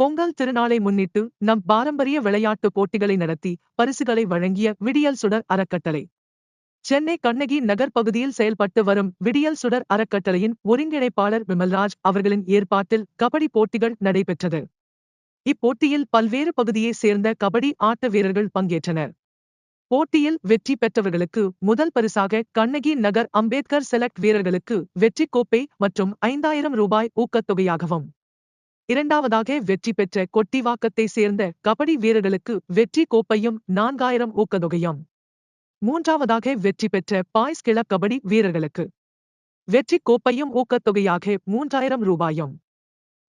பொங்கல் திருநாளை முன்னிட்டு நம் பாரம்பரிய விளையாட்டு போட்டிகளை நடத்தி பரிசுகளை வழங்கிய விடியல் சுடர் அறக்கட்டளை. சென்னை கண்ணகி நகர் பகுதியில் செயல்பட்டு வரும் விடியல் சுடர் அறக்கட்டளையின் ஒருங்கிணைப்பாளர் விமல்ராஜ் அவர்களின் ஏற்பாட்டில் கபடி போட்டிகள் நடைபெற்றது. இப்போட்டியில் பல்வேறு பகுதியைச் சேர்ந்த கபடி ஆட்ட வீரர்கள் பங்கேற்றனர். போட்டியில் வெற்றி பெற்றவர்களுக்கு முதல் பரிசாக கண்ணகி நகர் அம்பேத்கர் செலக்ட் வீரர்களுக்கு வெற்றி கோப்பை மற்றும் ஐந்தாயிரம் ரூபாய் ஊக்கத்தொகையாகவும் இரண்டாவதாக வெற்றி பெற்ற கொட்டிவாக்கத்தை சேர்ந்த கபடி வீரர்களுக்கு வெற்றி கோப்பையும் நான்காயிரம் ஊக்கத்தொகையும். மூன்றாவதாக வெற்றி பெற்ற பாய்ஸ் கிள கபடி வீரர்களுக்கு வெற்றி கோப்பையும் ஊக்கத்தொகையாக மூன்றாயிரம் ரூபாயும்.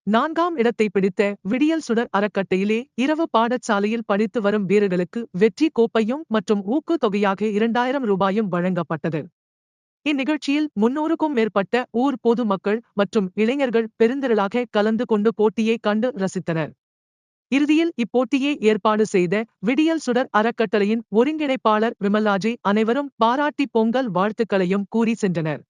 நான்காம் இடத்தை பிடித்த விடியல் சுடர் அறக்கட்டையிலே இரவு பாடசாலையில் படித்து வரும் வீரர்களுக்கு வெற்றி கோப்பையும் மற்றும் ஊக்கத்தொகையாக இரண்டாயிரம் ரூபாயும் வழங்கப்பட்டது. இந்நிகழ்ச்சியில் முன்னூறுக்கும் மேற்பட்ட ஊர் பொதுமக்கள் மற்றும் இளைஞர்கள் பெருந்திரளாக கலந்து கொண்டு போட்டியை கண்டு ரசித்தனர். இறுதியில் இப்போட்டியை ஏற்பாடு செய்த விடியல் சுடர் அறக்கட்டளையின் ஒருங்கிணைப்பாளர் விமலாஜி அனைவரும் பாராட்டி பொங்கல் வாழ்த்துக்களையும் கூறி சென்றனர்.